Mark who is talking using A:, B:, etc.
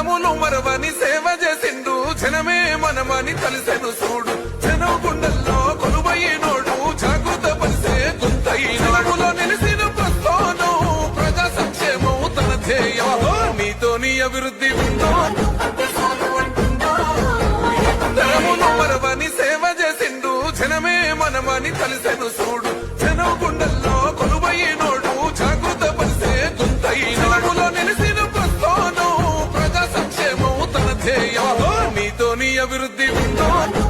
A: తరములు మరవని సేవ చేసిండు. జనమే మనమని కలిసెను చూడు. జనం గుండెల్లో కొలువైనోడు జాగృత పరిసే గుంతైనోడులో నిలిసిన ప్రస్థానం. ప్రజా సంక్షేమం తన ధ్యేయం. నీతోని అభివృద్ధి ఉందో? తరములు మరవని సేవ చేసిండు. జనమే మనమని కలిసెను చూడు. అభివృద్ధి ఉండదు